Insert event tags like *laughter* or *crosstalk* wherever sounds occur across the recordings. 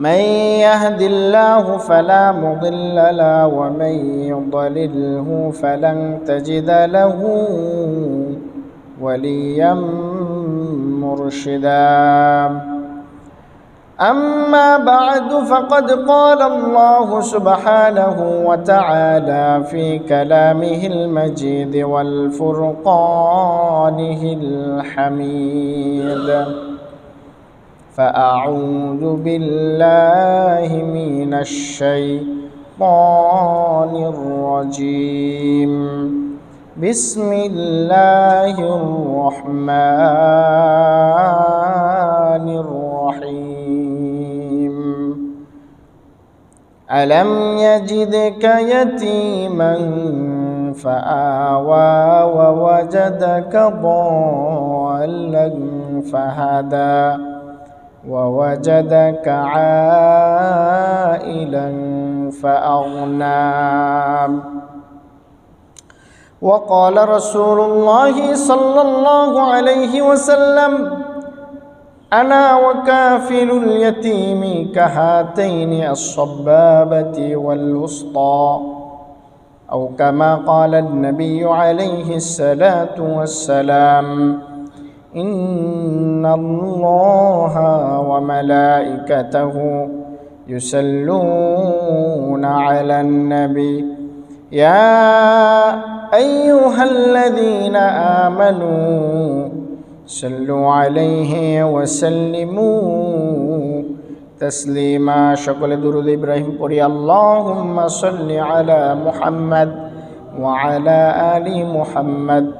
من يهد الله فلا مضل له ومن يضلله فلن تجد له وليا مرشدا. أما بعد فقد قال الله سبحانه وتعالى في كلامه المجيد والفرقانه الحميد. فأعوذ بالله من الشيطان الرجيم. بسم الله الرحمن الرحيم. ألم يجدك يتيما فآوى ووجدك ضالا فهدى. ووجدك عائلا فأغنى. وقال رسول الله صلى الله عليه وسلم أنا وكافل اليتيم كهاتين الصبابة والوسطى. أو كما قال النبي عليه الصلاة والسلام إن الله وملائكته يصلون على النبي يا أيها الذين آمنوا صلوا عليه وسلموا تسليما شكل درود إبراهيم قري اللهم صل على محمد وعلى آل محمد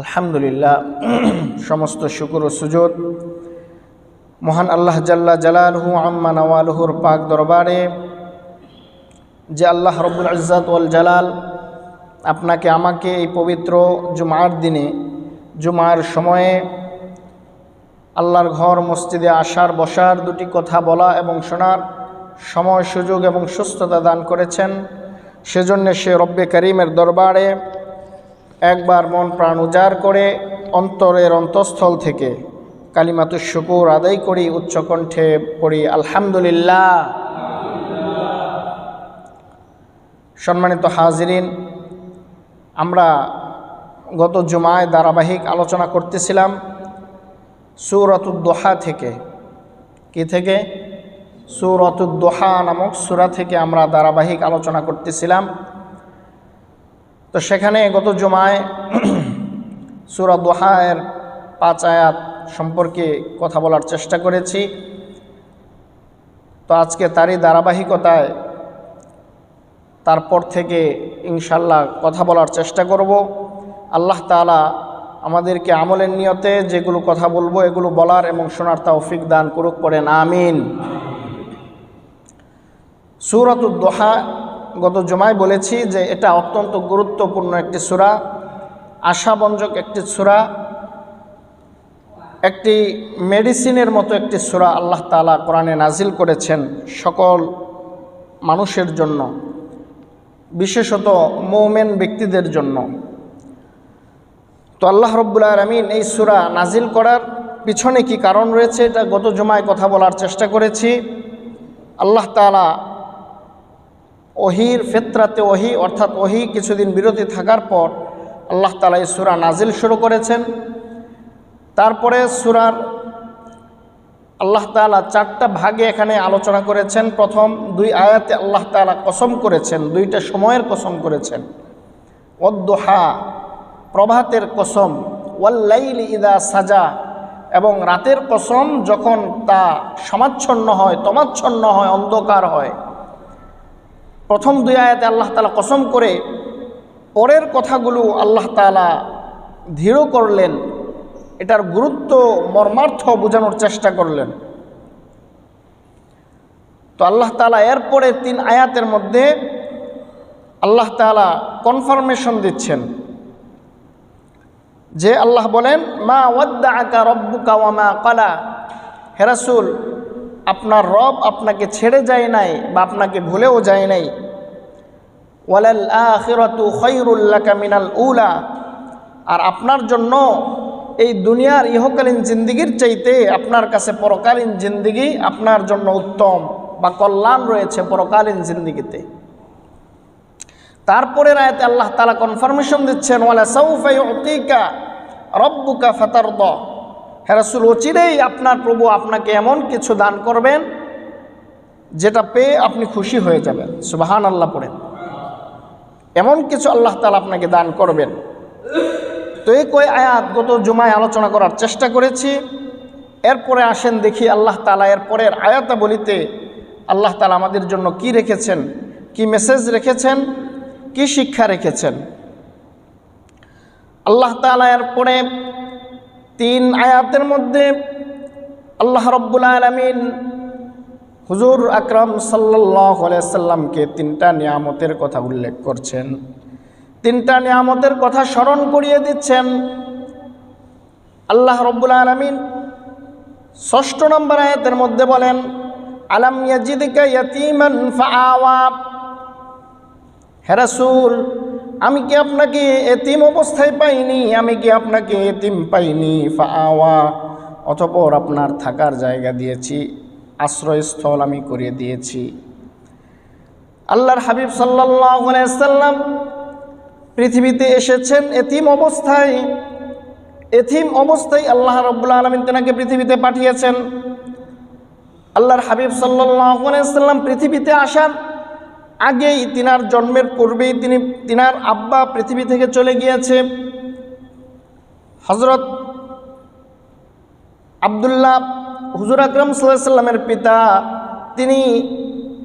আলহামদুলিল্লাহ, সমস্ত শুকুর ও সুযোগ মহান আল্লাহ জাল্লা জালালহু আম্মা নওয়ালহুর পাক দরবারে যে আল্লাহ রব্বুল ইজ্জাত ওয়াল জালাল আপনাকে, আমাকে এই পবিত্র জুমার দিনে, জুমার সময়ে আল্লাহর ঘর, মসজিদে আসার, বসার দুটি কথা বলা এবং শোনার সময়, সুযোগ এবং সুস্থতা দান করেছেন। সেজন্য সে রব্বে করিমের দরবারে একবার মন প্রাণ উজাড় করে অন্তরের অন্তঃস্থল থেকে কালিমাতুর শুকুর আদায় করি, উচ্চকণ্ঠে পড়ি, আলহামদুলিল্লাহ। সম্মানিত হাজিরিন, আমরা গত জুমায় ধারাবাহিক আলোচনা করতেছিলাম সুরতুদ্দোহা থেকে। কি থেকে? সুরতুদ্দোহা নামক সুরা থেকে আমরা ধারাবাহিক আলোচনা করতেছিলাম। তো সেখানে গত জমায় *clears throat* সুরা দোহায়ের পাঁচ আয়াত সম্পর্কে কথা বলার চেষ্টা করেছি। তো আজকে তারই ধারাবাহিকতায় তারপর থেকে ইনশাল্লাহ কথা বলার চেষ্টা করব। আল্লাহ তালা আমাদেরকে আমলের নিয়তে যেগুলো কথা বলব, এগুলো বলার এবং শোনার তৌফিক দান করুক, পড়েন, আমিন। সুরতুদ্দোহা গত জমায় বলেছি যে এটা অত্যন্ত গুরুত্বপূর্ণ একটি সুরা আশাবঞ্জক একটি সুরা, একটি মেডিসিনের মতো একটি সুরা আল্লাহ তালা কোরআনে নাজিল করেছেন সকল মানুষের জন্য, বিশেষত মৌমেন ব্যক্তিদের জন্য। তো আল্লাহ রব্বুল্লা আলমিন এই সুরা নাজিল করার পিছনে কি কারণ রয়েছে, এটা গত জমায় কথা বলার চেষ্টা করেছি। আল্লাহ তালা ওহির ফেতরাতে ওহি, অর্থাৎ ওহি কিছুদিন বিরতি থাকার পর আল্লাহ তালা এই সুরা নাজিল শুরু করেছেন। তারপরে সুরার আল্লাহ তালা চারটা ভাগে এখানে আলোচনা করেছেন। প্রথম দুই আয়াতে আল্লাহ তালা কসম করেছেন, দুইটা সময়ের কসম করেছেন। অদ্দোহা প্রভাতের কসম, ওয়াল্লাইল ইদা সাজা, এবং রাতের কসম যখন তা সমাচ্ছন্ন হয়, তমাচ্ছন্ন হয়, অন্ধকার হয় প্রথম দুই আয়াতে আল্লাহ তালা কসম করে পরের কথাগুলো আল্লাহ তালা দৃঢ় করলেন। এটার গুরুত্ব, মর্মার্থ বোঝানোর চেষ্টা করলেন। তো আল্লাহ তালা এরপরে তিন আয়াতের মধ্যে আল্লাহ তালা কনফার্মেশন দিচ্ছেন যে আল্লাহ বলেন, মা ওয়াদ্দা আকা রব্বুকা ওয়ামা কালা হেরাসুল আপনার রব আপনাকে ছেড়ে যায় নাই বা আপনাকে ভুলেও যায় নাই। ওয়ালাল আখিরাতু খৈরুল্লাকা মিনাল উলা। আর আপনার জন্য এই দুনিয়ার ইহকালীন জিন্দিগির চাইতে আপনার কাছে পরকালীন জিন্দিগি আপনার জন্য উত্তম বা কল্যাণ রয়েছে পরকালীন জিন্দিগিতে। তারপরে রায়তে আল্লাহ তালা কনফার্মেশন দিচ্ছেন, ওয়ালা সৌফাইকা রব্বুকা ফাতার দ হেরাসুল অচিরেই আপনার প্রভু আপনাকে এমন কিছু দান করবেন যেটা পেয়ে আপনি খুশি হয়ে যাবেন। সুবাহান আল্লাহ পড়েন। এমন কিছু আল্লাহ তালা আপনাকে দান করবেন। তো এই কয় আয়াত গত জুমায় আলোচনা করার চেষ্টা করেছি। এরপরে আসেন দেখি আল্লাহ তালা এরপরের আয়াতা বলিতে আল্লাহ তালা আমাদের জন্য কি রেখেছেন, কি মেসেজ রেখেছেন, কি শিক্ষা রেখেছেন। আল্লাহ তালা এরপরে তিন আয়াতের মধ্যে আল্লাহ রব্বুল আলমিন হুজুর আকরম সাল্লাহ সাল্লামকে তিনটা নিয়ামতের কথা উল্লেখ করছেন। তিনটা নিয়ামতের কথা স্মরণ করিয়ে দিচ্ছেন আল্লাহ রব্বুল আলমিন। ষষ্ঠ নম্বর আয়াতের মধ্যে বলেন, আলাম ইয়াজিদিকা ইয়াতিমান ফাআওয়া। হেরাসুল আমি কি আপনাকে এতিম অবস্থায় পাইনি? আমি কি আপনাকে এতিম পাইনি? ফাওয়া। অতপর আপনার থাকার জায়গা দিয়েছি, আশ্রয়স্থল আমি করে দিয়েছি। আল্লাহর হাবিব সাল্লাম পৃথিবীতে এসেছেন এতিম অবস্থায়। এতিম অবস্থায় আল্লাহ রব্বুল্লা আলমিন তেনাকে পৃথিবীতে পাঠিয়েছেন। আল্লাহর হাবিব সাল্লাম পৃথিবীতে আসার আগেই তিনার জন্মের পূর্বেই তিনি, তিনার আব্বা পৃথিবী থেকে চলে গিয়েছে। হজরত আবদুল্লাহ হুজুর আকরম সাল্লামের পিতা, তিনি,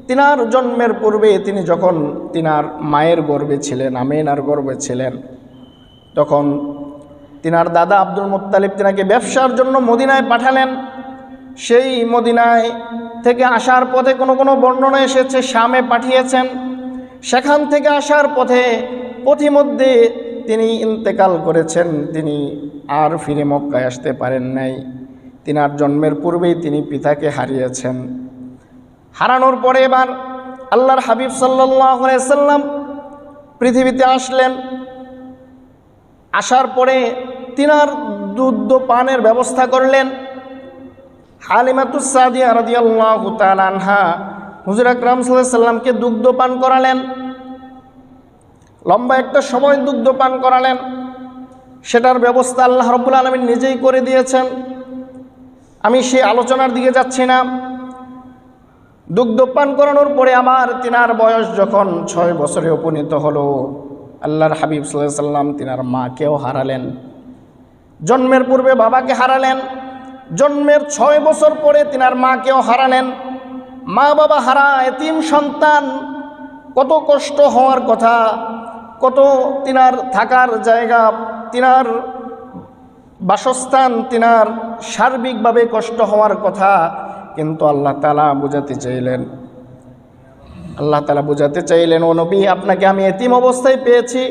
তিনার জন্মের পূর্বে তিনি যখন তিনার মায়ের গর্বে ছিলেন, আমেনার গর্বে ছিলেন, তখন তিনার দাদা আব্দুল মুত্তালিব তিনাকে ব্যবসার জন্য মদিনায় পাঠালেন। সেই মদিনায় থেকে আসার পথে কোনো কোনো বর্ণনা এসেছে, শামে পাঠিয়েছেন। সেখান থেকে আসার পথে পথিমধ্যে তিনি ইন্তেকাল করেছেন। তিনি আর ফিরে মক্কায় আসতে পারেন নাই। তিনার জন্মের পূর্বেই তিনি পিতাকে হারিয়েছেন। হারানোর পরে এবার আল্লাহর হাবিব সাল্লাম পৃথিবীতে আসলেন। আসার পরে তিনার দুধ পানের ব্যবস্থা করলেন। হুজুর আকরাম সাল্লামকে দুগ্ধ পান করালেন। লম্বা একটা সময় দুগ্ধ পান করালেন। সেটার ব্যবস্থা আল্লাহ রব্বুল আলমিন নিজেই করে দিয়েছেন। আমি সেই আলোচনার দিকে যাচ্ছি না। দুগ্ধ পান করানোর পরে আমার তিনার বয়স যখন ছয় বছরে উপনীত হলো, আল্লাহর হাবিব সাল্লাম তিনার মাকেও হারালেন। জন্মের পূর্বে বাবাকে হারালেন। জন্মের ছয় বছর পরে তিনার মাকেও হারালেন মা বাবা হারা, এতিম সন্তান, কত কষ্ট হওয়ার কথা, কত তিনার থাকার জায়গা, তিনার বাসস্থান, তিনার সার্বিকভাবে কষ্ট হওয়ার কথা কিন্তু আল্লাহ তালা বোঝাতে চাইলেন। আল্লাহ তালা বোঝাতে চাইলেন, ও নবী, আপনাকে আমি এতিম অবস্থায় পেয়েছি,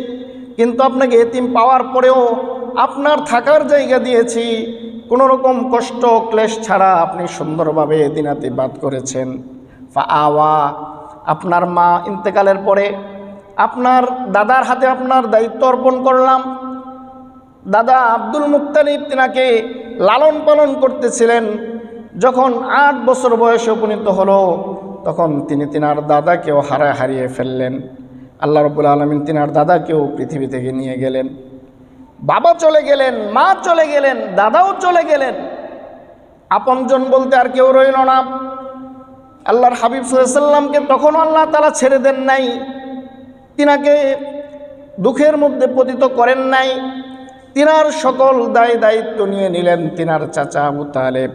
কিন্তু আপনাকে এতিম পাওয়ার পরেও আপনার থাকার জায়গা দিয়েছি কোনো রকম কষ্ট ক্লেশ ছাড়া আপনি সুন্দরভাবে দিনাতে বাদ করেছেন। আওয়া আপনার মা ইন্তেকালের পরে আপনার দাদার হাতে আপনার দায়িত্ব অর্পণ করলাম। দাদা আব্দুল মুক্তালিব তিনাকে লালন পালন করতেছিলেন। যখন আট বছর বয়সে উপনীত হলো, তখন তিনি তিনার দাদাকেও হারা হারিয়ে ফেললেন। আল্লাহ রবুল আলমিন তিনার দাদাকেও পৃথিবী থেকে নিয়ে গেলেন। বাবা চলে গেলেন, মা চলে গেলেন, দাদাও চলে গেলেন। আপনজন বলতে আর কেউ রইল না। আল্লাহর হাবিব সাল্লামকে তখন আল্লাহ তালা ছেড়ে দেন নাই। তিনাকে দুঃখের মধ্যে পতিত করেন নাই। তিনার সকল দায় দায়িত্ব নিয়ে নিলেন তিনার চাচা আবু তালেব।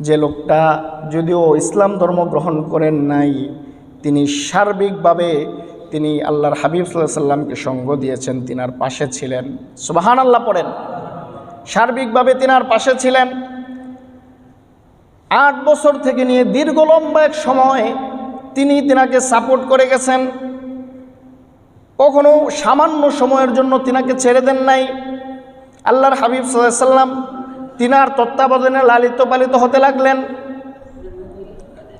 যে লোকটা যদিও ইসলাম ধর্ম গ্রহণ করেন নাই, তিনি সার্বিকভাবে তিনি আল্লাহর হাবিব সাল্লাহ সাল্লামকে সঙ্গ দিয়েছেন, তিনার পাশে ছিলেন। সুবাহান আল্লাহ পড়েন। সার্বিকভাবে তিনার পাশে ছিলেন। আট বছর থেকে নিয়ে দীর্ঘ লম্বা এক সময় তিনি তিনাকে সাপোর্ট করে গেছেন। কখনো সামান্য সময়ের জন্য তিনাকে ছেড়ে দেন নাই। আল্লাহর হাবিব সাল্লাম তিনার তত্ত্বাবধানে লালিত পালিত হতে লাগলেন।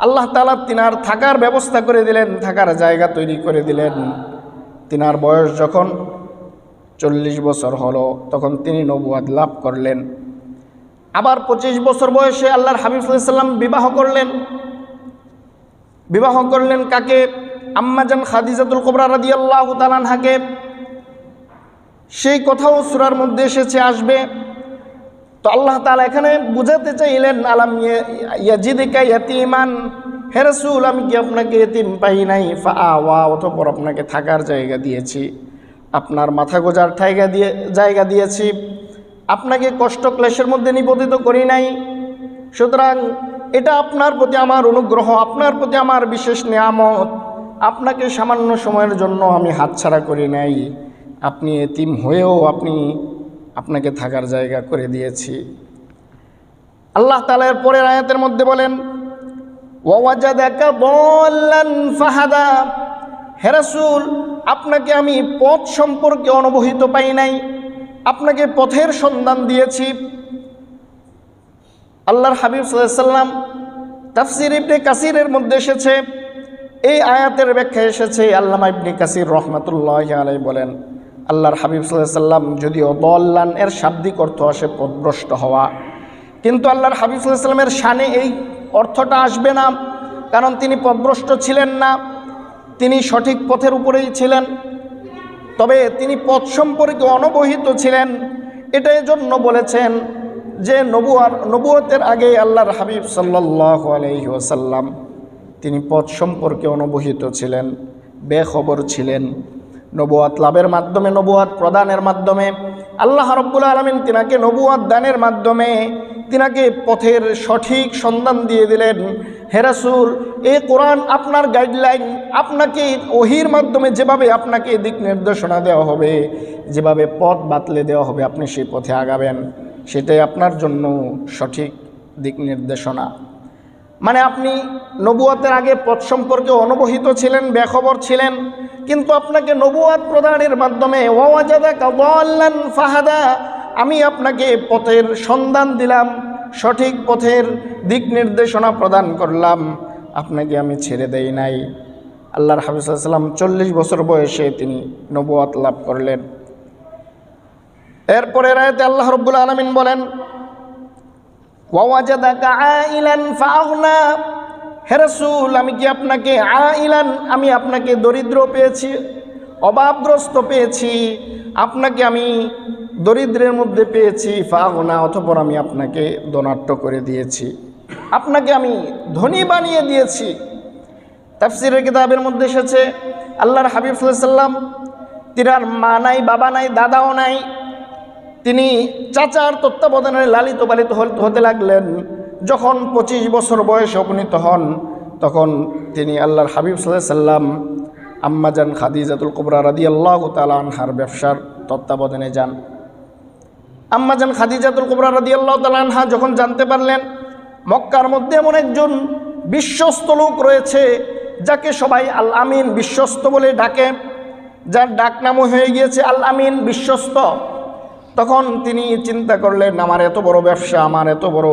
আল্লাহ তালা তিনার থাকার ব্যবস্থা করে দিলেন, থাকার জায়গা তৈরি করে দিলেন। তিনার বয়স যখন চল্লিশ বছর হলো, তখন তিনি নবুয়াদ লাভ করলেন। আবার পঁচিশ বছর বয়সে আল্লাহর হাবিব সাল্লাম বিবাহ করলেন। বিবাহ করলেন কাকে? আম্মাজান খাদিজাতুল কোবরা রাদি আল্লাহ তালানহাকে সেই কথাও সুরার মধ্যে এসেছে, আসবে। তো আল্লাহ তালা এখানে বুঝাতে চাইলেন, আলাম ইয়াজিদিকা ইয়াতিমান? হেরসুল আমি কি আপনাকে এতিম পাই নাই? ফা, আওয়া, অতপর আপনাকে থাকার জায়গা দিয়েছি, আপনার মাথা গোজার ঠাইগা দিয়ে, জায়গা দিয়েছি, আপনাকে কষ্ট ক্লেশের মধ্যে নিপতিত করি নাই। সুতরাং এটা আপনার প্রতি আমার অনুগ্রহ, আপনার প্রতি আমার বিশেষ নিয়ামত। আপনাকে সামান্য সময়ের জন্য আমি হাতছাড়া করি নাই। আপনি এতিম হয়েও আপনি আপনাকে থাকার জায়গা করে দিয়েছি। আল্লাহ তালা এর পরের আয়াতের মধ্যে বলেন ফাহাদা। হেরাসুল আপনাকে আমি পথ সম্পর্কে অনবহিত পাই নাই, আপনাকে পথের সন্ধান দিয়েছি। আল্লাহর হাবিব সাল্লাম তাফসির ইবনে কাসিরের মধ্যে এসেছে, এই আয়াতের ব্যাখ্যা এসেছে, আল্লামা ইবনে কাসির রহমাতুল্লাহ আলাই বলেন আল্লাহর হাবিব সাল্লাম যদিও দল্লান এর শাব্দিক অর্থ আসে পথভ্রষ্ট হওয়া। কিন্তু আল্লাহর হাবিব সাল্লামের শানে এই অর্থটা আসবে না, কারণ তিনি পথভ্রষ্ট ছিলেন না। তিনি সঠিক পথের উপরেই ছিলেন। তবে তিনি পথ সম্পর্কে অনবহিত ছিলেন। এটাই জন্য বলেছেন যে নবুয়ার, নবুয়তের আগে আল্লাহর হাবিব সাল্লাহ আলহি তিনি পথ সম্পর্কে অনবহিত ছিলেন, বেখবর ছিলেন। নবুয়াত লাভের মাধ্যমে, নবুয়াত প্রদানের মাধ্যমে। আল্লাহ রব্বুল আলমিন তিনাকে নবুয়াত দানের মাধ্যমে তিনাকে পথের সঠিক সন্ধান দিয়ে দিলেন। হেরাসুল এ কোরআন আপনার গাইডলাইন, আপনাকে ওহির মাধ্যমে যেভাবে আপনাকে দিক নির্দেশনা দেওয়া হবে, যেভাবে পথ বাতলে দেওয়া হবে, আপনি সেই পথে আগাবেন। সেটাই আপনার জন্য সঠিক দিক নির্দেশনা। মানে আপনি নবুয়াতের আগে পথ সম্পর্কে অনবহিত ছিলেন, বেখবর ছিলেন, কিন্তু আপনাকে নবুয়াত প্রদানের মাধ্যমে ওয়াজাদা ফাহাদা, আমি আপনাকে পথের সন্ধান দিলাম, সঠিক পথের দিক নির্দেশনা প্রদান করলাম। আপনাকে আমি ছেড়ে দেই নাই। আল্লাহর হাফিজাল্লাম চল্লিশ বছর বয়সে তিনি নবুয়াত লাভ করলেন। এরপরে রায়তে আল্লাহ রব্বুল আলমিন বলেন ওয়াজাদাকা আমি কি আপনাকে আইলান? আমি আপনাকে দরিদ্র পেয়েছি, অভাবগ্রস্ত পেয়েছি। আপনাকে আমি দরিদ্রের মধ্যে পেয়েছি ফাগনা অথপর আমি আপনাকে দনাট্য করে দিয়েছি। আপনাকে আমি ধনী বানিয়ে দিয়েছি। তাফসিরের কিতাবের মধ্যে এসেছে, আল্লাহর হাবিব সাল্লাম তিনার মা নাই, বাবা নাই, দাদাও নাই তিনি চাচার তত্ত্বাবধানে লালিত পালিত হতে লাগলেন। যখন পঁচিশ বছর বয়সে উপনীত হন, তখন তিনি আল্লাহর হাবিব সাল্লাম আম্মাজান খাদিজাতুল কুবরা রাদি আল্লাহ তালানহার ব্যবসার তত্ত্বাবধানে যান। আম্মাজান খাদিজাতুল কুবরা রাদি আল্লাহ তালানহা যখন জানতে পারলেন, মক্কার মধ্যে এমন একজন বিশ্বস্ত লোক রয়েছে, যাকে সবাই আল আমিন বিশ্বস্ত বলে ডাকে, যার ডাকনামও হয়ে গিয়েছে আল আমিন বিশ্বস্ত। তখন তিনি চিন্তা করলেন, আমার এত বড় ব্যবসা, আমার এত বড়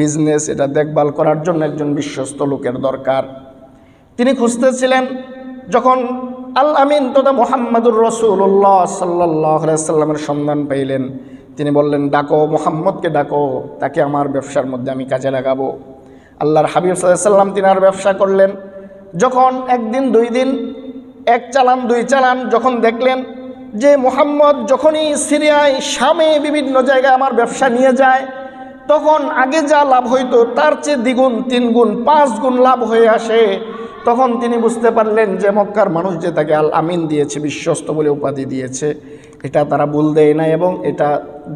বিজনেস এটা দেখভাল করার জন্য একজন বিশ্বস্ত লোকের দরকার। তিনি খুঁজতেছিলেন যখন আল আমিন তথা মোহাম্মদুর রসুল্লাহ সাল্লাহ সাল্লামের সন্ধান পাইলেন। তিনি বললেন, ডাকো, মোহাম্মদকে ডাকো, তাকে আমার ব্যবসার মধ্যে আমি কাজে লাগাবো। আল্লাহর হাবিব সাল্লাম তিনি আর ব্যবসা করলেন। যখন একদিন, দুই দিন, এক চালান, দুই চালান, যখন দেখলেন যে মোহাম্মদ যখনই সিরিয়ায়, শামে বিভিন্ন জায়গায় আমার ব্যবসা নিয়ে যায়, তখন আগে যা লাভ হইতো তার চেয়ে দ্বিগুণ, তিন গুণ, পাঁচ গুণ লাভ হয়ে আসে। তখন তিনি বুঝতে পারলেন যে মক্কার মানুষ যে তাকে আল আমিন দিয়েছে, বিশ্বস্ত বলে উপাধি দিয়েছে, এটা তারা ভুল দেয় না এবং এটা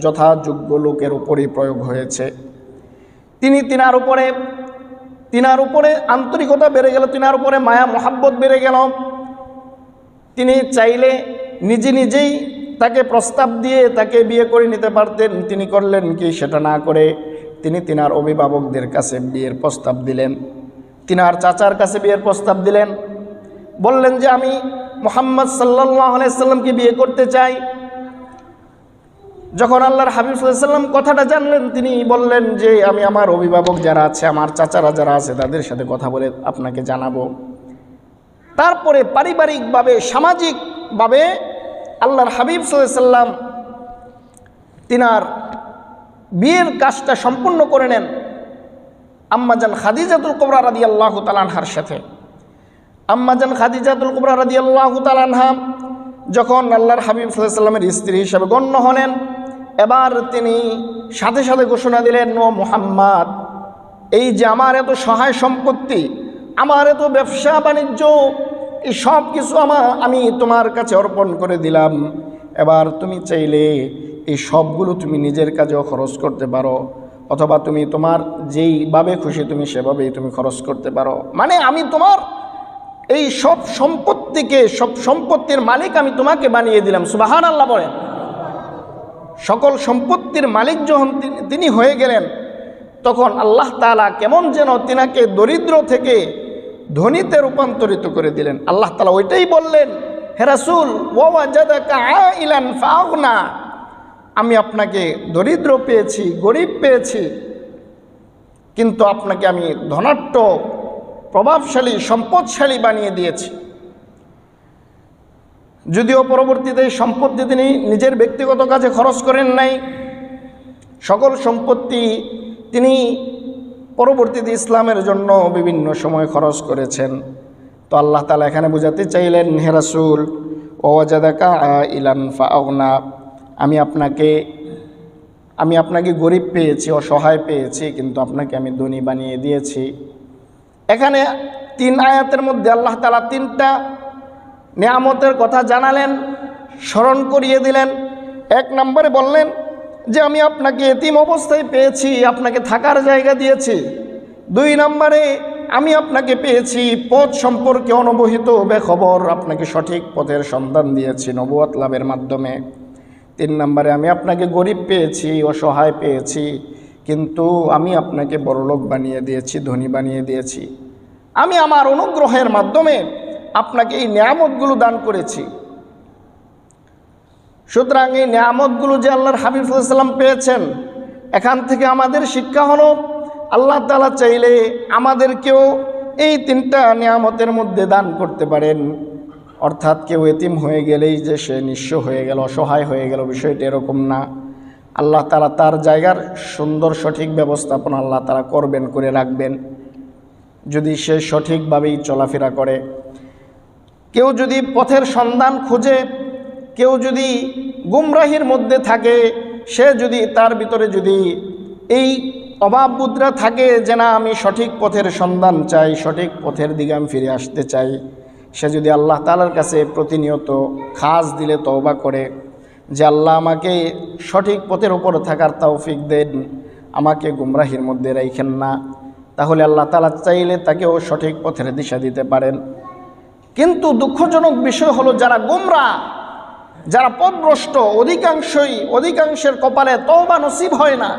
যথাযোগ্য লোকের উপরই প্রয়োগ হয়েছে। তিনি তিনার উপরে তিনার উপরে আন্তরিকতা বেড়ে গেল, তিনার উপরে মায়া, মোহাব্বত বেড়ে গেল। তিনি চাইলে নিজে নিজেই তাকে প্রস্তাব দিয়ে তাকে বিয়ে করে নিতে পারতেন। তিনি করলেন কি? সেটা না করে তিনি তিনার অভিভাবকদের কাছে বিয়ের প্রস্তাব দিলেন। তিনার চাচার কাছে বিয়ের প্রস্তাব দিলেন। বললেন যে, আমি মোহাম্মদ সাল্লাহ আলাইসাল্লামকে বিয়ে করতে চাই। যখন আল্লাহর হাবিব কথাটা জানলেন, তিনি বললেন যে, আমি আমার অভিভাবক যারা আছে, আমার চাচারা যারা আছে, তাদের সাথে কথা বলে আপনাকে জানাব। তারপরে পারিবারিকভাবে, সামাজিকভাবে আল্লাহর হাবিব সাল্লাম তিনার বিয়ের কাজটা সম্পূর্ণ করে নেন আম্মাজান খাদিজাতুল কবরা রাদি আল্লাহ তালানহার সাথে। আম্মাজান খাদিজাতুল কবরা রাদি আল্লাহ তালানহা যখন আল্লাহর হাবিব সাল্লামের স্ত্রী হিসাবে গণ্য হলেন, এবার তিনি সাথে সাথে ঘোষণা দিলেন, ও মোহাম্মদ, এই যে আমার এত সহায় সম্পত্তি, আমার এত ব্যবসা বাণিজ্য এই সব কিছু আমার আমি তোমার কাছে অর্পণ করে দিলাম। এবার তুমি চাইলে এই সবগুলো তুমি নিজের কাজেও খরচ করতে পারো, অথবা তুমি তোমার যেইভাবে খুশি তুমি সেভাবেই তুমি খরচ করতে পারো। মানে আমি তোমার এই সব সম্পত্তিকে, সব সম্পত্তির মালিক আমি তোমাকে বানিয়ে দিলাম সুবাহান আল্লাহ বলেন। সকল সম্পত্তির মালিক যখন তিনি- হয়ে গেলেন, তখন আল্লাহ তালা কেমন যেন তিনাকে দরিদ্র থেকে ধনীতে রূপান্তরিত করে দিলেন। আল্লাহ তালা ওইটাই বললেন হেরাসুল ফাগনা আমি আপনাকে দরিদ্র পেয়েছি, গরিব পেয়েছি, কিন্তু আপনাকে আমি ধনাট্য প্রভাবশালী, সম্পদশালী বানিয়ে দিয়েছি। যদিও পরবর্তীতে এই সম্পত্তি তিনি নিজের ব্যক্তিগত কাজে খরচ করেন নাই, সকল সম্পত্তি তিনি পরবর্তীতে ইসলামের জন্য বিভিন্ন সময় খরচ করেছেন। তো আল্লাহ তালা এখানে বোঝাতে চাইলেন হেরাসুল ওয়াজাদাকা ইলান ফাওনা আমি আপনাকে আমি আপনাকে গরিব পেয়েছি, অসহায় পেয়েছি, কিন্তু আপনাকে আমি ধনী বানিয়ে দিয়েছি। এখানে তিন আয়াতের মধ্যে আল্লাহ তালা তিনটা নিয়ামতের কথা জানালেন, স্মরণ করিয়ে দিলেন। এক নম্বরে বললেন যে আমি আপনাকে এতিম অবস্থায় পেয়েছি, আপনাকে থাকার জায়গা দিয়েছি। দুই নম্বরে, আমি আপনাকে পেয়েছি, পথ সম্পর্কে অনবহিত বেখবর, আপনাকে সঠিক পথের সন্ধান দিয়েছি নবুয়াত লাভের মাধ্যমে। তিন নম্বরে, আমি আপনাকে গরিব পেয়েছি, অসহায় পেয়েছি, কিন্তু আমি আপনাকে বড়লোক বানিয়ে দিয়েছি, ধনী বানিয়ে দিয়েছি। আমি আমার অনুগ্রহের মাধ্যমে আপনাকে এই নিয়ামতগুলো দান করেছি। সুতরাং এই নিয়ামতগুলো যে আল্লাহর হাবিবুল্লাম পেয়েছেন, এখান থেকে আমাদের শিক্ষা হলো, আল্লাহ তালা চাইলে আমাদেরকেও এই তিনটা নিয়ামতের মধ্যে দান করতে পারেন। অর্থাৎ কেউ এতিম হয়ে গেলেই যে সে নিঃস্ব হয়ে গেল, অসহায় হয়ে গেল, বিষয়টি এরকম না। আল্লাহ তালা তার জায়গার সুন্দর সঠিক ব্যবস্থাপনা আল্লাহ তারা করবেন, করে রাখবেন। যদি সে সঠিকভাবেই চলাফেরা করে, কেউ যদি পথের সন্ধান খুঁজে কেউ যদি গুমরাহির মধ্যে থাকে, সে যদি তার ভিতরে যদি এই অভাব মুদ্রা থাকে যে না, আমি সঠিক পথের সন্ধান চাই, সঠিক পথের দিকে আমি ফিরে আসতে চাই, সে যদি আল্লাহ তালার কাছে প্রতিনিয়ত খাস দিলে, তওবা করে যে আল্লাহ আমাকে সঠিক পথের ওপর থাকার তৌফিক দেন, আমাকে গুমরাহির মধ্যে রাইখেন না, তাহলে আল্লাহ তালা চাইলে তাকেও সঠিক পথের দিশা দিতে পারেন। কিন্তু দুঃখজনক বিষয় হলো, যারা গুমরা যারা পথভ্রষ্ট অধিকাংশই, অধিকাংশের কপালে তওবা নসিব হয় না।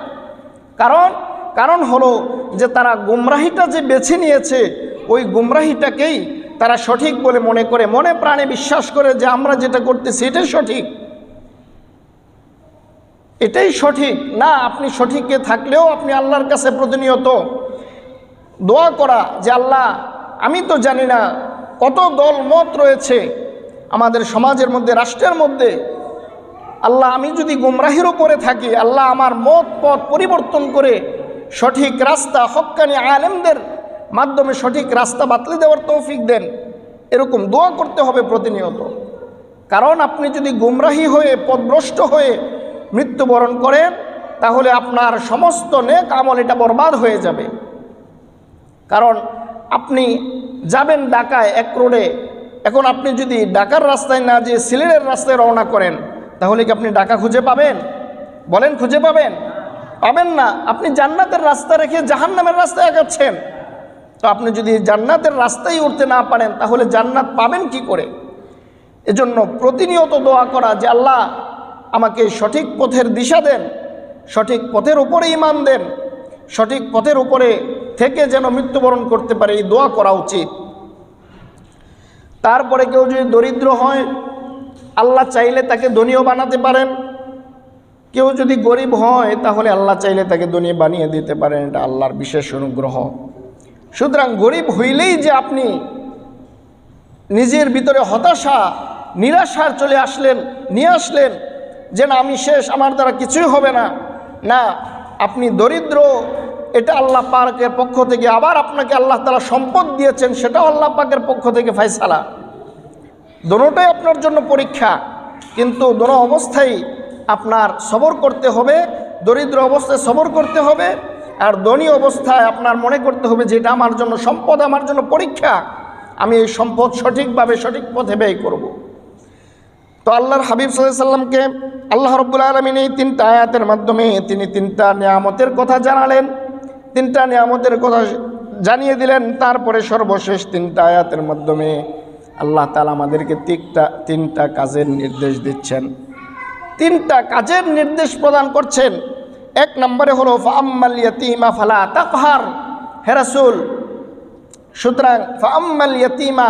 কারণ কারণ হলো যে তারা গুমরাহিটা যে বেছে নিয়েছে, ওই গুমরাহিটাকেই তারা সঠিক বলে মনে করে, মনে প্রাণে বিশ্বাস করে যে আমরা যেটা করতেছি এটাই সঠিক। এটাই সঠিক। না, আপনি সঠিককে থাকলেও আপনি আল্লাহর কাছে প্রতিনিয়ত দোয়া করা যে, আল্লাহ, আমি তো জানি না কত দল মত রয়েছে আমাদের সমাজের মধ্যে, রাষ্ট্রের মধ্যে, আল্লাহ আমি যদি গুমরাহির উপরে থাকি, আল্লাহ আমার মত পথ পরিবর্তন করে সঠিক রাস্তা হক্কানি আলেমদের মাধ্যমে সঠিক রাস্তা বাতলে দেওয়ার তৌফিক দেন, এরকম দোয়া করতে হবে প্রতিনিয়ত। কারণ আপনি যদি গুমরাহি হয়ে, পদভ্রষ্ট হয়ে মৃত্যুবরণ করেন, তাহলে আপনার সমস্ত নেক আমল এটা বরবাদ হয়ে যাবে। কারণ আপনি যাবেন ঢাকায় এক রোডে এখন আপনি যদি ঢাকার রাস্তায় না যেয়ে সিলেটের রাস্তায় রওনা করেন, তাহলে কি আপনি ডাকা খুঁজে পাবেন? বলেন, খুঁজে পাবেন? পাবেন না। আপনি জান্নাতের রাস্তা রেখে জাহান্নামের রাস্তায় আগাচ্ছেন। তো আপনি যদি জান্নাতের রাস্তায় উঠতে না পারেন, তাহলে জান্নাত পাবেন কি করে? এজন্য প্রতিনিয়ত দোয়া করা যে আল্লাহ আমাকে সঠিক পথের দিশা দেন, সঠিক পথের উপরে ইমান দেন, সঠিক পথের উপরে থেকে যেন মৃত্যুবরণ করতে পারে, এই দোয়া করা উচিত। তারপরে কেউ যদি দরিদ্র হয়, আল্লাহ চাইলে তাকে ধনীও বানাতে পারেন। কেউ যদি গরিব হয়, তাহলে আল্লাহ চাইলে তাকে ধনী বানিয়ে দিতে পারেন, এটা আল্লাহর বিশেষ অনুগ্রহ। সুতরাং গরিব হইলেই যে আপনি নিজের ভিতরে হতাশা, নিরাশার চলে আসলেন, নিয়ে আসলেন, যে না, আমি শেষ, আমার দ্বারা কিছুই হবে না। না, আপনি দরিদ্র এটা আল্লাহ পাকের পক্ষ থেকে। আবার আপনাকে আল্লাহ তালা সম্পদ দিয়েছেন, সেটাও আল্লাহ পাকের পক্ষ থেকে ফাইসালা দোনোটাই আপনার জন্য পরীক্ষা, কিন্তু দোনো অবস্থায় আপনার সবর করতে হবে, দরিদ্র অবস্থায় সবর করতে হবে, আর ধনী অবস্থায় আপনার মনে করতে হবে যে এটা আমার জন্য সম্পদ, আমার জন্য পরীক্ষা। আমি এই সম্পদ সঠিকভাবে সঠিক পথে ব্যয় করব। তো আল্লাহর হাবিব সাল্লামকে আল্লাহ রব্বুল আলমিন এই তিনটা আয়াতের মাধ্যমে তিনি তিনটা নিয়ামতের কথা জানালেন। তিনটা নিয়ামতের কথা জানিয়ে দিলেন, তারপরে সর্বশেষ তিনটা আয়াতের মাধ্যমে আল্লাহ তালা আমাদেরকে তিনটা তিনটা কাজের নির্দেশ দিচ্ছেন। তিনটা কাজের নির্দেশ প্রদান করছেন। এক নম্বরে হলো ফাম্মাল ফালা তাকহার হেরাসুল সুতরাং ফাম্মাল ইয়াতিমা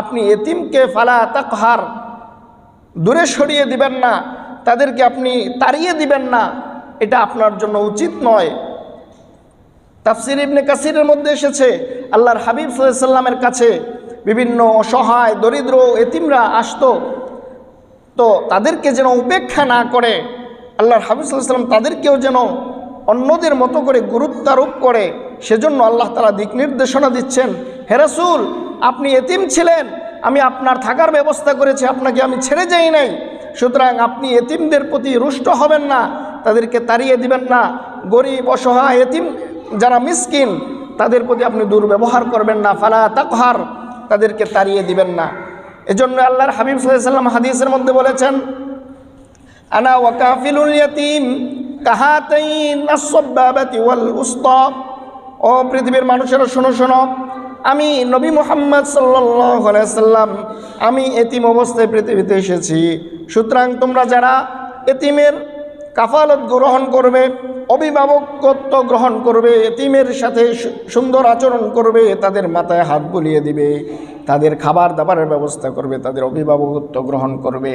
আপনি এতিমকে ফালা তাকহার, দূরে সরিয়ে দিবেন না, তাদেরকে আপনি তাড়িয়ে দিবেন না, এটা আপনার জন্য উচিত নয়। তাফসির ইবনে কাসিরের মধ্যে এসেছে, আল্লাহর হাবিব সাল্লামের কাছে বিভিন্ন অসহায়, দরিদ্র এতিমরা আসতো। তো তাদেরকে যেন উপেক্ষা না করে, আল্লাহর হাবিব সাল্লাম তাদেরকেও যেন অন্যদের মতো করে গুরুত্বারোপ করে, সেজন্য আল্লাহ তালা দিক নির্দেশনা দিচ্ছেন হেরাসুল আপনি এতিম ছিলেন, আমি আপনার থাকার ব্যবস্থা করেছি, আপনাকে আমি ছেড়ে যাই নাই, সুতরাং আপনি এতিমদের প্রতি রুষ্ট হবেন না, তাদেরকে তাড়িয়ে দিবেন না গরিব, অসহায়, এতিম, যারা মিসকিন, তাদের প্রতি আপনি দুর্ব্যবহার করবেন না। ফালা তাকহার, তাদেরকে তাড়িয়ে দিবেন না। এজন্য আল্লাহর হাবিব সাল্লাম হাদিসের মধ্যে বলেছেন, আনা ওয়াকাফিলুল ইয়াতিম কাহাতাইন আসসাবাবাতি ওয়াল ও পৃথিবীর মানুষেরা, শোনো শোনো, আমি নবী মোহাম্মদ সাল্লাম আমি এতিম অবস্থায় পৃথিবীতে এসেছি। সুতরাং তোমরা যারা এতিমের কাফালত গ্রহণ করবে, অভিভাবকত্ব গ্রহণ করবে, এতিমের সাথে সুন্দর আচরণ করবে, তাদের মাথায় হাত বুলিয়ে দিবে, তাদের খাবার দাবারের ব্যবস্থা করবে, তাদের অভিভাবকত্ব গ্রহণ করবে।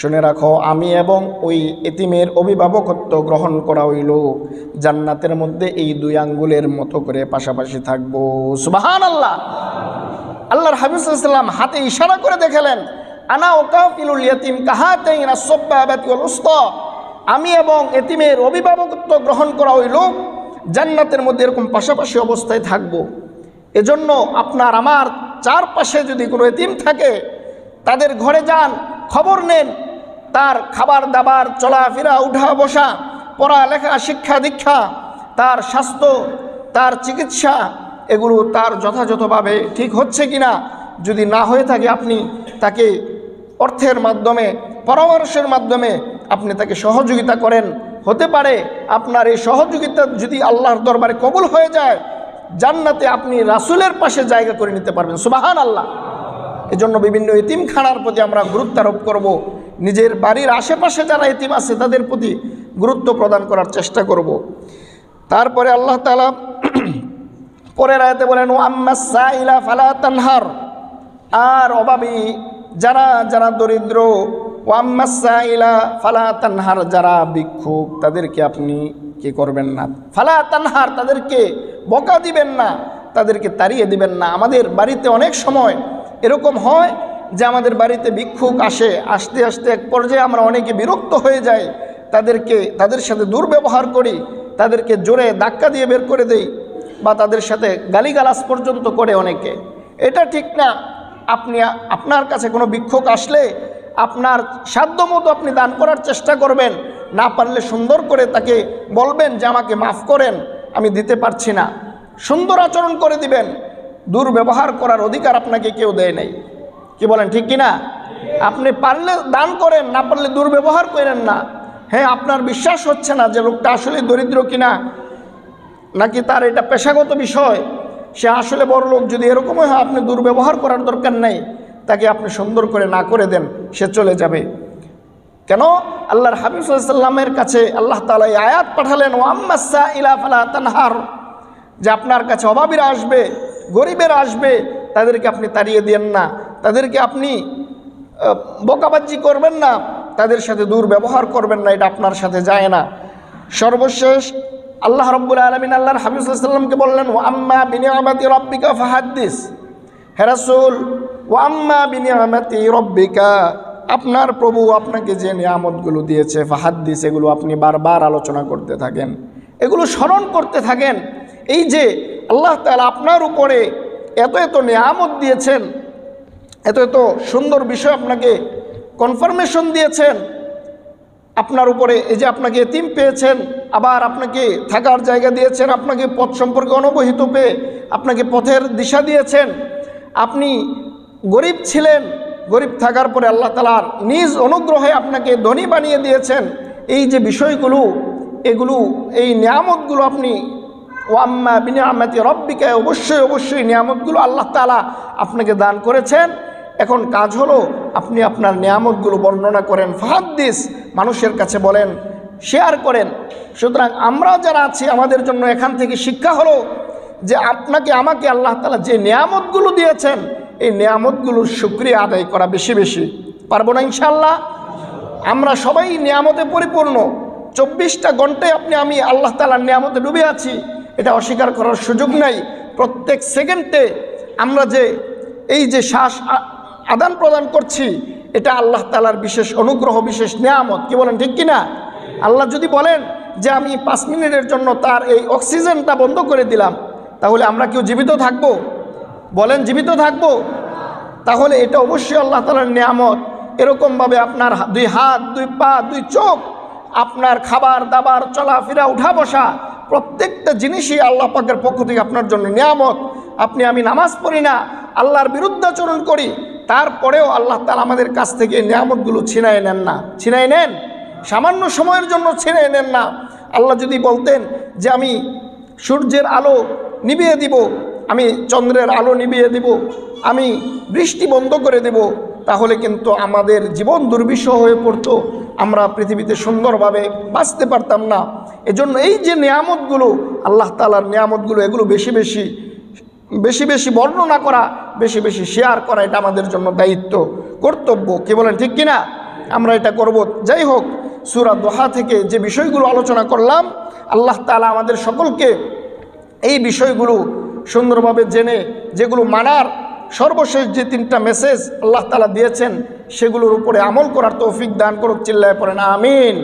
শুনে রাখো, আমি এবং ওই এতিমের অভিভাবকত্ব গ্রহণ করা হইল জান্নাতের মধ্যে এই দুই আঙ্গুলের মতো করে পাশাপাশি থাকব। সুবাহান আল্লাহ আল্লাহর হাবিবুল্লাম হাতে ইশারা করে দেখালেন, আনা ওকাফিলুল ইয়াতিম কাহাতাইন আসসাবাবাতি ওয়াল উস্তা। আমি এবং এতিমের অভিভাবকত্ব গ্রহণ করা হইল, জান্নাতের মধ্যে এরকম পাশাপাশি অবস্থায় থাকব। এজন্য আপনার আমার চারপাশে যদি কোনো এতিম থাকে, তাদের ঘরে যান, খবর নেন, তার খাবার দাবার, চলাফেরা, উঠা বসা, পড়ালেখা, শিক্ষা দীক্ষা, তার স্বাস্থ্য, তার চিকিৎসা, এগুলো তার যথাযথভাবে ঠিক হচ্ছে কি না যদি না হয়ে থাকে আপনি তাকে অর্থের মাধ্যমে, পরামর্শের মাধ্যমে আপনি তাকে সহযোগিতা করেন। হতে পারে আপনার এই সহযোগিতা যদি আল্লাহর দরবারে কবুল হয়ে যায়, জান্নাতে আপনি রাসুলের পাশে জায়গা করে নিতে পারবেন। সুবাহান আল্লাহ এজন্য বিভিন্ন এতিমখানার প্রতি আমরা গুরুত্ব আরোপ করব। নিজের বাড়ির আশেপাশে যারা এতিম আছে, তাদের প্রতি গুরুত্ব প্রদান করার চেষ্টা করব। তারপরে আল্লাহ তালা *clears throat* পরের আয়তে বলেন ও আম্মাসাইলা ফালা তানহার। আর অভাবী যারা যারা দরিদ্র ও আম্মাসাইলা ফালা তানহার, যারা ভিক্ষুক তাদেরকে আপনি কি করবেন না? ফালা তানহার, তাদেরকে বকা দিবেন না, তাদেরকে তাড়িয়ে দিবেন না। আমাদের বাড়িতে অনেক সময় এরকম হয় যে আমাদের বাড়িতে ভিক্ষুক আসে, আসতে আসতে এক পর্যায়ে আমরা অনেকে বিরক্ত হয়ে যাই, তাদেরকে, তাদের সাথে দুর্ব্যবহার করি, তাদেরকে জোরে ধাক্কা দিয়ে বের করে দেই বা তাদের সাথে গালিগালাজ পর্যন্ত করে অনেকে। এটা ঠিক না। আপনি, আপনার কাছে কোনো ভিক্ষুক আসলে আপনার সাধ্যমতো আপনি দান করার চেষ্টা করবেন। না পারলে সুন্দর করে তাকে বলবেন যে আমাকে মাফ করেন, আমি দিতে পারছি না। সুন্দর আচরণ করে দিবেন। দুর্ব্যবহার করার অধিকার আপনাকে কেউ দেয় নাই। কি বলেন, ঠিক কি না আপনি পারলে দান করেন, না পারলে দুর্ব্যবহার করেন না। হ্যাঁ আপনার বিশ্বাস হচ্ছে না যে লোকটা আসলে দরিদ্র কিনা, নাকি তার এটা পেশাগত বিষয়? সে আসলে বড় লোক যদি এরকমই হয়, আপনি দুর্ব্যবহার করার দরকার নেই। তাকে আপনি সুন্দর করে না করে দেন, সে চলে যাবে। কেন? আল্লাহর হাবিব সাল্লামের কাছে আল্লাহ তালা আয়াত পাঠালেন ও আম্মাসা ইলা ফালা তানহার যে আপনার কাছে অভাবীরা আসবে, গরিবেরা আসবে, তাদেরকে আপনি তাড়িয়ে দেন না, তাদেরকে আপনি বোকাবাজি করবেন না, তাদের সাথে দুর্ব্যবহার করবেন না, এটা আপনার সাথে যায় না। সর্বশেষ আল্লাহ রব্বুল আলমিন আল্লাহর হাবিব সাল্লামকে বললেন ও আম্মা বিনিয়ামাতি রব্বিকা ফাহাদ্দিস হেরাসুল ও আম্মা বিনিয়ামাতি রব্বিকা, আপনার প্রভু আপনাকে যে নিয়ামতগুলো দিয়েছে ফাহাদ্দিস এগুলো আপনি বারবার আলোচনা করতে থাকেন, এগুলো স্মরণ করতে থাকেন। এই যে আল্লাহ তাআলা আপনার উপরে এত এত নিয়ামত দিয়েছেন, এত এত সুন্দর বিষয় আপনাকে কনফার্মেশন দিয়েছেন, আপনার উপরে এই যে আপনাকে এতিম পেয়েছেন, আবার আপনাকে থাকার জায়গা দিয়েছেন, আপনাকে পথ সম্পর্কে অনবহিত পেয়ে আপনাকে পথের দিশা দিয়েছেন, আপনি গরিব ছিলেন, গরিব থাকার পরে আল্লাহ তালার নিজ অনুগ্রহে আপনাকে ধনী বানিয়ে দিয়েছেন। এই যে বিষয়গুলো, এগুলো, এই নিয়ামতগুলো আপনি ওয়াম্মা বিনিয়ামাতি রব্বিকায় অবশ্যই অবশ্যই নিয়ামতগুলো আল্লাহ তালা আপনাকে দান করেছেন। এখন কাজ হলো, আপনি আপনার নিয়ামতগুলো বর্ণনা করেন। ফাহাদ্দিস মানুষের কাছে বলেন, শেয়ার করেন। সুতরাং আমরা যারা আছি, আমাদের জন্য এখান থেকে শিক্ষা হলো যে আপনাকে, আমাকে আল্লাহ তালা যে নিয়ামতগুলো দিয়েছেন এই নিয়ামতগুলোর সুক্রিয়া আদায় করা বেশি বেশি। পারব না ইনশাল্লাহ আমরা সবাই নিয়ামতে পরিপূর্ণ। চব্বিশটা ঘন্টায় আপনি, আমি আল্লাহ তালার নিয়ামতে ডুবে আছি। এটা অস্বীকার করার সুযোগ নাই। প্রত্যেক সেকেন্ডে আমরা যে, এই যে শ্বাস আদান প্রদান করছি, এটা আল্লাহ তালার বিশেষ অনুগ্রহ, বিশেষ নিয়ামত। কি বলেন, ঠিক কিনা? আল্লাহ যদি বলেন যে, আমি পাঁচ মিনিটের জন্য তার এই অক্সিজেনটা বন্ধ করে দিলাম, তাহলে আমরা কেউ জীবিত থাকব? বলেন, জীবিত থাকব? তাহলে এটা অবশ্যই আল্লাহ তালার নিয়ামত। এরকমভাবে আপনার দুই হাত, দুই পা, দুই চোখ, আপনার খাবার, দাবার, চলাফেরা উঠা বসা প্রত্যেকটা জিনিসই আল্লাহ পাকের পক্ষ থেকে আপনার জন্য নিয়ামত। আপনি আমি নামাজ পড়ি না, আল্লাহর বিরুদ্ধাচরণ করি, তারপরেও আল্লাহ তালা আমাদের কাছ থেকে নিয়ামতগুলো ছিনাই নেন না। ছিনাই নেন? সামান্য সময়ের জন্য ছিনাই নেন না। আল্লাহ যদি বলতেন যে, আমি সূর্যের আলো নিভিয়ে দিব আমি চন্দ্রের আলো নিভিয়ে দিব, আমি বৃষ্টি বন্ধ করে দেব, তাহলে কিন্তু আমাদের জীবন দুর্বিষহ হয়ে পড়তো। আমরা পৃথিবীতে সুন্দরভাবে বাঁচতে পারতাম না। এজন্য এই যে নিয়ামতগুলো, আল্লাহ তালার নিয়ামতগুলো, এগুলো বেশি বেশি বেশি বেশি বর্ণনা করা, বেশি বেশি শেয়ার করা, এটা আমাদের জন্য দায়িত্ব, কর্তব্য। কি বলেন, ঠিক কিনা? আমরা এটা করব। যাই হোক, সুরা দোহা থেকে যে বিষয়গুলো আলোচনা করলাম, আল্লাহ তালা আমাদের সকলকে এই বিষয়গুলো সুন্দরভাবে জেনে যেগুলো মানার সর্বশেষ যে তিনটা মেসেজ আল্লাহ তালা দিয়েছেন, সেগুলোর উপরে আমল করার তৌফিক দান করুক, চিল্লায় পড়েন, আমিন।